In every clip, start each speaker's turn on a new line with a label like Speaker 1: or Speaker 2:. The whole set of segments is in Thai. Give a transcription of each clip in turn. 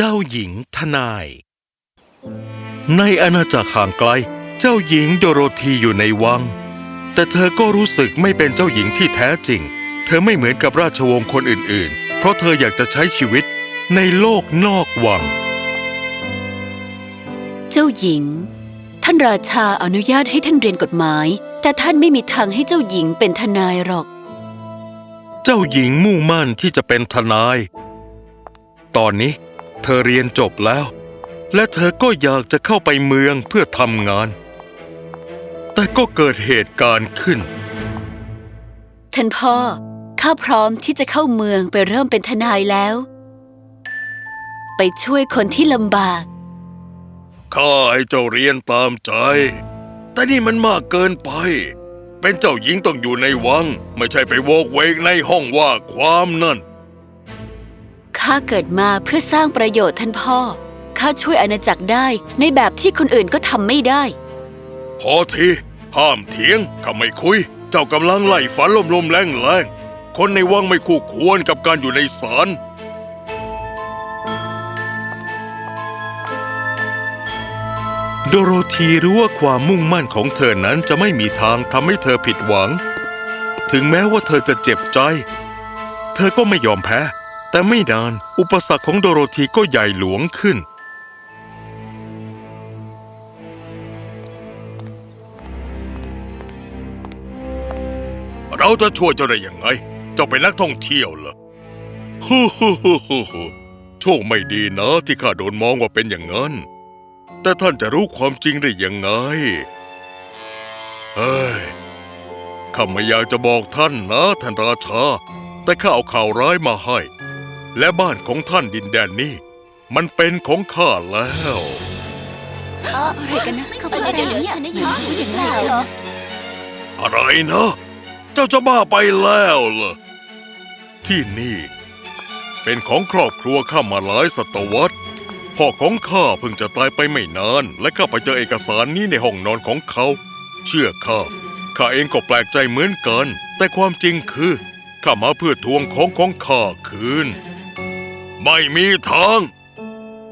Speaker 1: เจ้าหญิงทนาย ในอาณาจักรห่างไกล เจ้าหญิงโดโรธีอยู่ในวัง แต่เธอก็รู้สึกไม่เป็นเจ้าหญิงที่แท้จริง เธอไม่เหมือนกับราชวงศ์คนอื่น ๆ เพราะเธออยากจะใช้ชีวิตในโลกนอกวัง
Speaker 2: เจ้าหญิง ท่านราชาอนุญาตให้ท่านเรียนกฎหมาย แต่ท่านไม่มีทางให้เจ้าหญิงเป็นทนายหรอก
Speaker 1: เจ้าหญิงมุ่งมั่นที่จะเป็นทนาย ตอนนี้ เธอเรียนจบแล้ว และเธอก็อยากจะเข้าไปเมืองเพื่อทำงาน แต่ก็เกิดเหตุการณ์ขึ้น
Speaker 2: ท่านพ่อ ข้าพร้อมที่จะเข้าเมืองไปเริ่มเป็นทนายแล้ว ไปช่วยคนที่ลำบาก
Speaker 1: ข้าให้เจ้าเรียนตามใจ แต่นี่มันมากเกินไป เป็นเจ้าหญิงต้องอยู่ในวัง ไม่ใช่ไปโวกเวกในห้องว่าความนั่น
Speaker 2: ข้าเกิดมาเพื่อสร้างประโยชน์ท่านพ่อ ข้าช่วยอาณาจักรได้ในแบบที่คนอื่นก็ทำไม่ได้
Speaker 1: พอที ห้ามเถียงข้าไม่คุย เจ้ากำลังไล่ฝันลมๆแรงๆคนในวังไม่คู่ควรกับการอยู่ในศาลโดโรธีรู้ว่าความมุ่งมั่นของเธอนั้นจะไม่มีทางทำให้เธอผิดหวัง ถึงแม้ว่าเธอจะเจ็บใจ เธอก็ไม่ยอมแพ้ แต่ไม่นานอุปสรรคของโดโรธีก็ใหญ่หลวงขึ้น เราจะช่วยเจ้าได้ยังไง เจ้าเป็นนักท่องเที่ยวเหรอฮู้ฮู้ฮู้ฮู้ฮู้โชคไม่ดีนะที่ข้าโดนมองว่าเป็นอย่างนั้น แต่ท่านจะรู้ความจริงได้ยังไง เฮ้ย ข้าไม่อยากจะบอกท่านนะท่านราชา แต่ข้าเอาข่าวร้ายมาให้ และบ้านของท่านดินแดนนี้ มันเป็นของข้าแล้ว
Speaker 2: อะไรกันนะเขาพูดอะไรเนี่ยฉันได้ยินพูดอย่างไรกันนะ
Speaker 1: อะไรนะ เจ้าจะบ้าไปแล้วเหรอที่นี่ เป็นของครอบครัวข้ามาหลายศตวรรษพ่อของข้าเพิ่งจะตายไปไม่นาน และข้าไปเจอเอกสารนี้ในห้องนอนของเขา เชื่อข้าข้าเองก็แปลกใจเหมือนกัน แต่ความจริงคือข้ามาเพื่อทวงของของข้าคืน ไม่มีทาง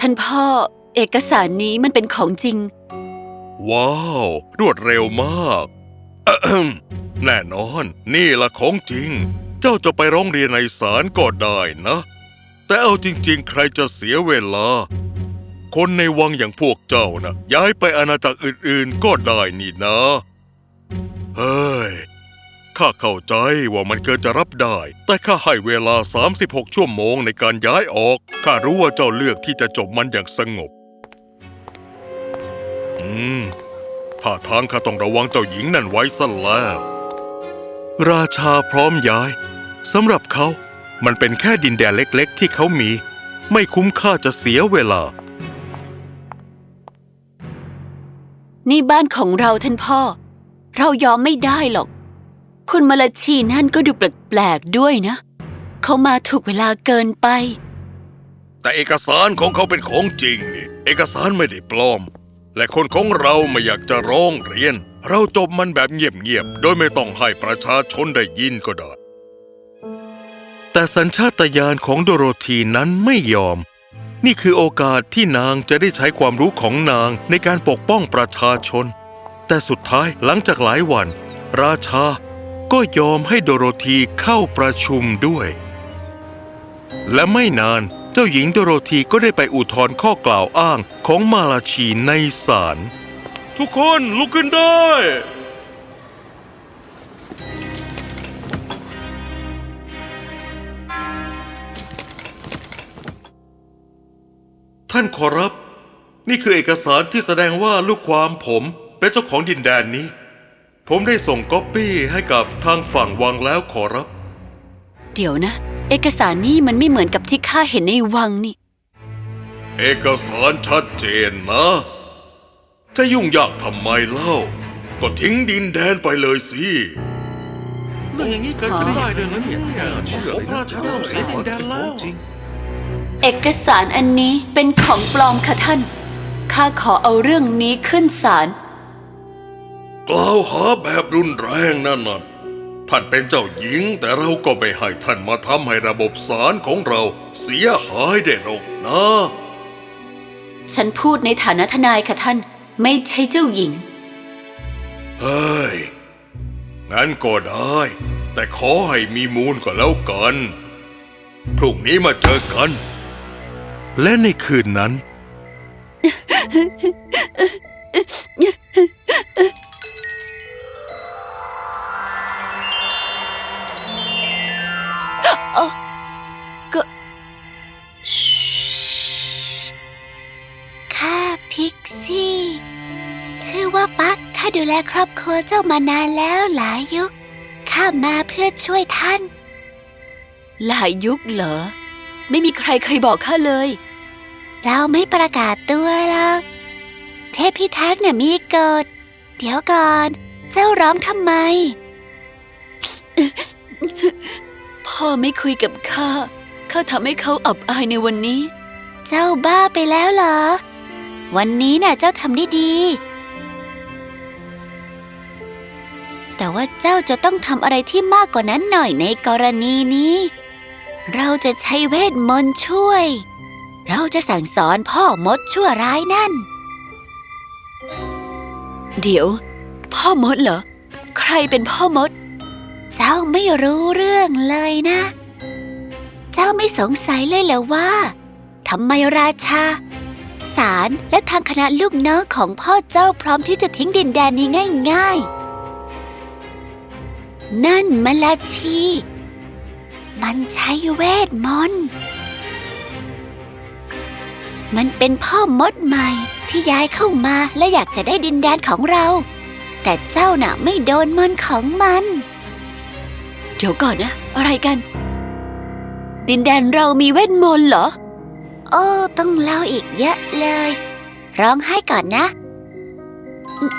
Speaker 2: ท่านพ่อเอกสารนี้มันเป็นของจริง
Speaker 1: ว้าว รวดเร็วมากอะแอะแน่นอน นี่ละของจริง เจ้าจะไปร้องเรียนในศาลก็ได้นะ แต่เอาจริง ๆ ใครจะเสียเวลา คนในวังอย่างพวกเจ้านะย้ายไปอาณาจักรอื่นๆ ก็ได้นี่นะ เฮ้ย ข้าเข้าใจว่ามันเกินจะรับได้ แต่ข้าให้เวลา 36 ชั่วโมงในการย้ายออก ข้ารู้ว่าเจ้าเลือกที่จะจบมันอย่างสงบ อืมท่าทางข้าต้องระวังเจ้าหญิงนั่นไว้ซะแล้ว ราชาพร้อมย้ายสำหรับเขา มันเป็นแค่ดินแดนเล็ก ๆ ที่เขามี ไม่คุ้มค่าจะเสียเวลา
Speaker 2: นี่บ้านของเราท่านพ่อ เรายอมไม่ได้หรอก คุณมาลาชีนั่นก็ดูแปลกๆด้วยนะ เขามาถูกเวลาเกินไป
Speaker 1: แต่เอกสารของเขาเป็นของจริงนี่ เอกสารไม่ได้ปลอม และคนของเราไม่อยากจะร้องเรียน เราจบมันแบบเงียบๆ โดยไม่ต้องให้ประชาชนได้ยินก็ได้ แต่สัญชาตญาณของโดโรธีนั้นไม่ยอม นี่คือโอกาสที่นางจะได้ใช้ความรู้ของนางในการปกป้องประชาชน แต่สุดท้ายหลังจากหลายวัน ราชา ก็ยอมให้โดโรธีเข้าประชุมด้วย และไม่นานเจ้าหญิงโดโรธีก็ได้ไปอุทธรณ์ข้อกล่าวอ้างของมาลาชีในศาลทุกคนลุกขึ้นได้ ท่านขอรับ นี่คือเอกสารที่แสดงว่าลูกความผมเป็นเจ้าของดินแดนนี้ ผมได้ส่งก๊อปปี้ให้กับทางฝั่งวังแล้วขอรับ
Speaker 2: เดี๋ยวนะ เอกสารนี่มันไม่เหมือนกับที่ข้าเห็นในวังนี่
Speaker 1: เอกสารชัดเจนนะ จะยุ่งยากทำไมเล่า ก็ทิ้งดินแดนไปเลยสิเรื่องอย่างนี้เกิดขึ้นได้ด้วยนะเนี่ยเชื่อเลยราชาต้องเสียดินแดนแล้ว
Speaker 2: เอกสารอันนี้เป็นของปลอมค่ะท่าน ข้าขอเอาเรื่องนี้ขึ้นศาล
Speaker 1: กล่าวหาแบบรุนแรงนั่นน่ะท่านเป็นเจ้าหญิงแต่เราก็ไม่ให้ท่านมาทำให้ระบบศาลของเราเสียหายได้หรอกนะ
Speaker 2: ฉันพูดในฐานะทนายค่ะท่าน ไม่ใช่เจ้าหญิง
Speaker 1: เฮ้ย งั้นก็ได้ แต่ขอให้มีมูลก็แล้วกัน พรุ่งนี้มาเจอกัน และในคืนนั้น
Speaker 3: แลครอบครัวเจ้ามานานแล้วหลายยุค ข้ามาเพื่อช่วยท่าน
Speaker 2: หลายยุคเหรอ ไม่มีใครเคยบอกข้าเลย
Speaker 3: เราไม่ประกาศตัวหรอกเทพพิทักษ์เนี่ยมีกฎเดี๋ยวก่อน เจ้าร้องทำไม
Speaker 2: พ่อไม่คุยกับข้า ข้าทำให้เขาอับอายในวันนี้
Speaker 3: เจ้าบ้าไปแล้วเหรอ วันนี้น่ะเจ้าทำได้ดี แต่ว่าเจ้าจะต้องทำอะไรที่มากกว่านั้นหน่อยในกรณีนี้ เราจะใช้เวทมนต์ช่วย เราจะสั่งสอนพ่อมดชั่วร้ายนั่น
Speaker 2: เดี๋ยว พ่อมดเหรอ ใครเป็นพ่อมด
Speaker 3: เจ้าไม่รู้เรื่องเลยนะ เจ้าไม่สงสัยเลยเหรอว่าทำไมราชาศาลและทางคณะลูกน้องของพ่อเจ้าพร้อมที่จะทิ้งดินแดนนี้ง่าย ๆ นั่นมันลาชี มันใช้เวทมนต์มันเป็นพ่อมดใหม่ที่ย้ายเข้ามาและอยากจะได้ดินแดนของเรา แต่เจ้าน่ะไม่โดนมนต์ของมัน
Speaker 2: เดี๋ยวก่อนนะ อะไรกัน ดินแดนเรามีเวทมนต์เหรอ
Speaker 3: โอ้ต้องเล่าอีกเยอะเลย ร้องไห้ก่อนนะอืม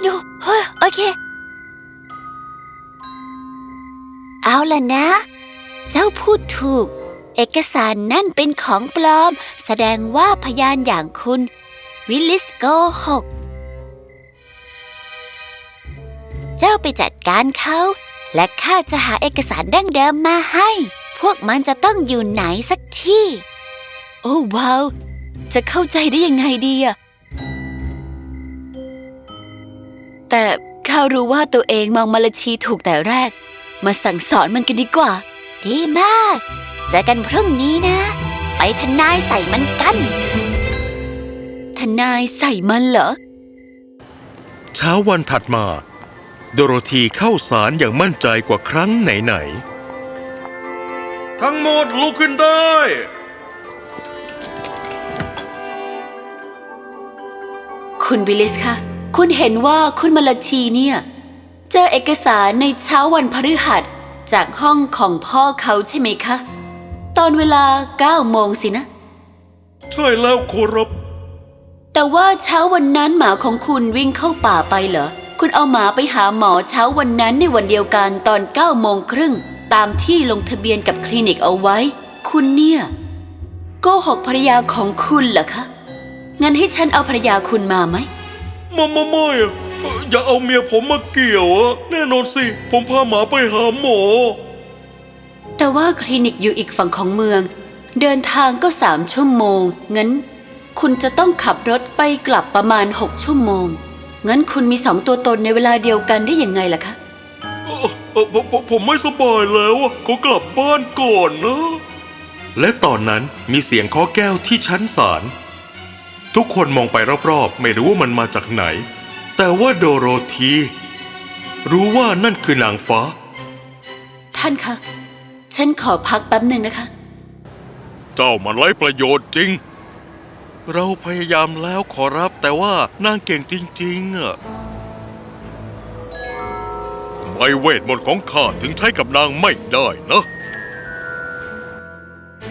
Speaker 3: โยเฮ้ยโอเค เอาล่ะนะ เจ้าพูดถูก เอกสารนั่นเป็นของปลอม แสดงว่าพยานอย่างคุณ วิลลิสโกหก เจ้าไปจัดการเขา และข้าจะหาเอกสารดั้งเดิมมาให้ พวกมันจะต้องอยู่ไหนสักที่
Speaker 2: โอ้ว้าว จะเข้าใจได้ยังไงดีอะแต่ข้ารู้ว่าตัวเองมองมาลชีถูกแต่แรก มาสั่งสอนมันกันดีกว่า
Speaker 3: ดีมาก เจอกันพรุ่งนี้นะ ไปทนายใส่มันกัน
Speaker 2: ทนายใส่มันเหรอ
Speaker 1: เช้าวันถัดมา โดโรธีเข้าสารอย่างมั่นใจกว่าครั้งไหนๆ ทั้งหมดลุกขึ้นได้
Speaker 2: คุณวิลลิสคะ คุณเห็นว่าคุณมาลาชีเนี่ย เจอเอกสารในเช้าวันพฤหัสจากห้องของพ่อเขาใช่ไหมคะ ตอนเวลา9โมงสินะ
Speaker 1: ใช่แล้วขอรับ
Speaker 2: แต่ว่าเช้าวันนั้นหมาของคุณวิ่งเข้าป่าไปเหรอ คุณเอาหมาไปหาหมอเช้าวันนั้นในวันเดียวกันตอน9โมงครึ่งตามที่ลงทะเบียนกับคลินิกเอาไว้ คุณเนี่ยโกหกภรรยาของคุณเหรอคะ งั้นให้ฉันเอาภรรยาคุณมาไหม
Speaker 1: มามาไม่อะเอ่อ อย่าเอาเมียผมมาเกี่ยวอะแน่นอนสิ ผมพาหมาไปหาหมอ
Speaker 2: แต่ว่าคลินิกอยู่อีกฝั่งของเมือง เดินทางก็สามชั่วโมง งั้น คุณจะต้องขับรถไปกลับประมาณหกชั่วโมง งั้นคุณมีสองตัวตนในเวลาเดียวกันได้ยังไงล่ะคะ
Speaker 1: เอ่อเอ่อผมผมผมไม่สบายแล้วอะขอกลับบ้านก่อนนะ และตอนนั้นมีเสียงเคาะแก้วที่ชั้นศาลทุกคนมองไปรอบๆ ไม่รู้ว่ามันมาจากไหน แต่ว่าโดโรธี รู้ว่านั่นคือนางฟ้า
Speaker 2: ท่านคะ ฉันขอพักแป๊บหนึ่งนะคะ
Speaker 1: เจ้ามันไร้ประโยชน์จริง เราพยายามแล้วขอรับแต่ว่านางเก่งจริงๆอะทำไมเวทมนต์ของข้าถึงใช้กับนางไม่ได้นะ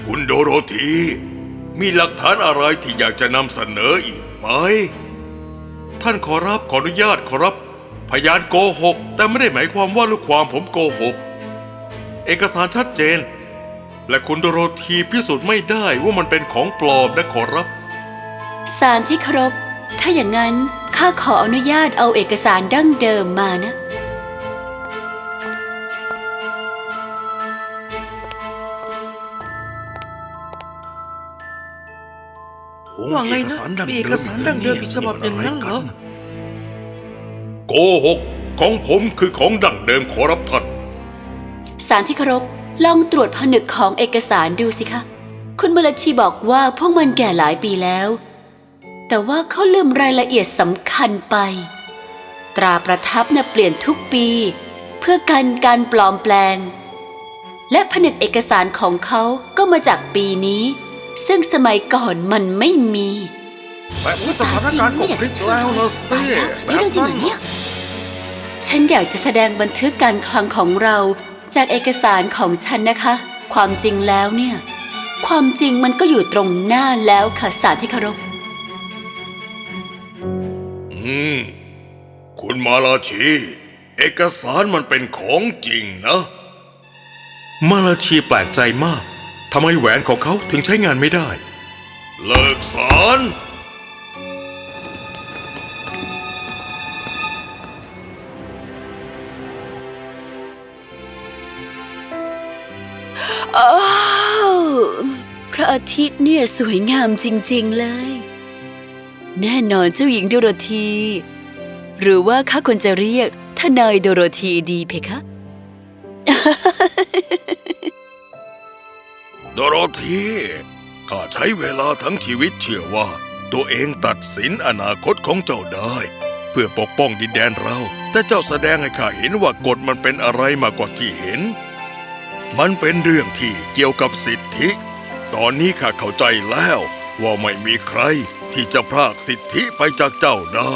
Speaker 1: คุณโดโรธี มีหลักฐานอะไรที่อยากจะนำเสนออีกไหม ท่านขอรับขออนุญาตขอรับ พยานโกหก แต่ไม่ได้หมายความว่าลูกความผมโกหก เอกสารชัดเจน และคุณโดโรธีพิสูจน์ไม่ได้ว่ามันเป็นของปลอมนะขอรับ
Speaker 2: สารที่เคารพถ้าอย่างนั้นข้าขออนุญาตเอาเอกสารดั้งเดิมมานะ
Speaker 4: ว่าไงนะมีเอกสารดั้งเดิมอีกฉบับอย่างนั้นเหรอ
Speaker 1: โกหกของผมคือของดั้งเดิมขอรับท่าน
Speaker 2: สารที่เคารพลองตรวจผนึกของเอกสารดูสิคะ คุณมลชีบอกว่าพวกมันแก่หลายปีแล้ว แต่ว่าเขาลืมรายละเอียดสำคัญไป ตราประทับน่ะเปลี่ยนทุกปี เพื่อกันการปลอมแปลง และผนึกเอกสารของเขาก็มาจากปีนี้ ซึ่งสมัยก่อนมันไม่มี
Speaker 1: แบบนี้สถานการณ์ก็พลิกแล้วนะสิ
Speaker 3: นี่เรื่องจริงเหรอเนี่ย
Speaker 2: ฉันอยากจะแสดงบันทึกการคลังของเราจากเอกสารของฉันนะคะ ความจริงแล้วเนี่ย ความจริงมันก็อยู่ตรงหน้าแล้วค่ะสารที่เคารพ
Speaker 1: อืม คุณมาลาชี เอกสารมันเป็นของจริงนะ
Speaker 5: มาลาชีแปลกใจมาก ทำไมแหวนของเขาถึงใช้งานไม่ได้
Speaker 1: เลิกสาร
Speaker 2: อ้าวพระอาทิตย์เนี่ยสวยงามจริงๆเลย แน่นอนเจ้าหญิงโดโรธี หรือว่าข้าควรจะเรียกทนายโดโรธีดีเพคะ
Speaker 1: โดโรธีข้าใช้เวลาทั้งชีวิตเชื่อว่า ตัวเองตัดสินอนาคตของเจ้าได้ เพื่อปกป้องดินแดนเรา แต่เจ้าแสดงให้ข้าเห็นว่ากฎมันเป็นอะไรมากกว่าที่เห็น มันเป็นเรื่องที่เกี่ยวกับสิทธิ ตอนนี้ข้าเข้าใจแล้วว่าไม่มีใครที่จะพรากสิทธิไปจากเจ้าได้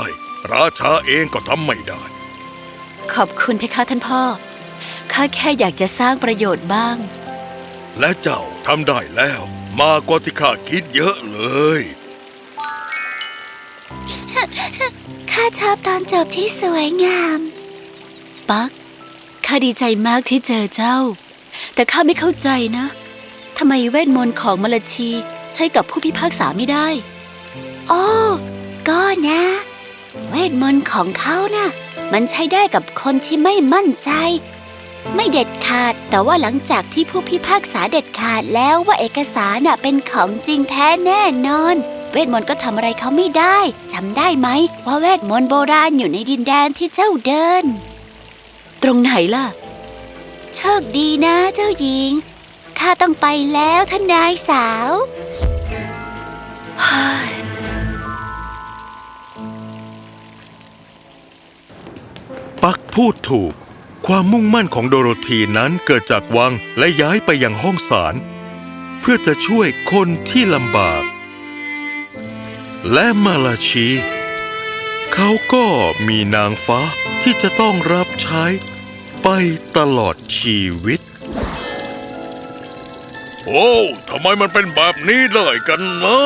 Speaker 1: ราชาเองก็ทำไม่ได้
Speaker 2: ขอบคุณเพคะท่านพ่อ ข้าแค่อยากจะสร้างประโยชน์บ้าง
Speaker 1: และเจ้าทำได้แล้ว มากกว่าที่ข้าคิดเยอะเลย
Speaker 3: ข้าชอบตอนจบที่สวยงาม
Speaker 2: ปัก ข้าดีใจมากที่เจอเจ้า แต่ข้าไม่เข้าใจนะทำไมเวทมนต์ของมลชีใช้กับผู้พิพากษาไม่ได้
Speaker 3: โอ้ ก็นะ เวทมนต์ของเขาน่ะ มันใช้ได้กับคนที่ไม่มั่นใจ ไม่เด็ดขาด แต่ว่าหลังจากที่ผู้พิพากษาเด็ดขาดแล้วว่าเอกสารน่ะเป็นของจริงแท้แน่นอน เวทมนต์ก็ทำอะไรเขาไม่ได้จำได้ไหมว่าเวทมนต์โบราณอยู่ในดินแดนที่เจ้าเดิน
Speaker 2: ตรงไหนล่ะ
Speaker 3: โชคดีนะเจ้าหญิง ข้าต้องไปแล้วท่านนายสาว
Speaker 5: ปักพูดถูก ความมุ่งมั่นของโดโรธีนั้นเกิดจากวังและย้ายไปยังห้องศาลเพื่อจะช่วยคนที่ลำบาก และมาลาชี เขาก็มีนางฟ้าที่จะต้องรับใช้ไปตลอดชีวิต
Speaker 1: โอ้ทำไมมันเป็นแบบนี้ได้กันนะ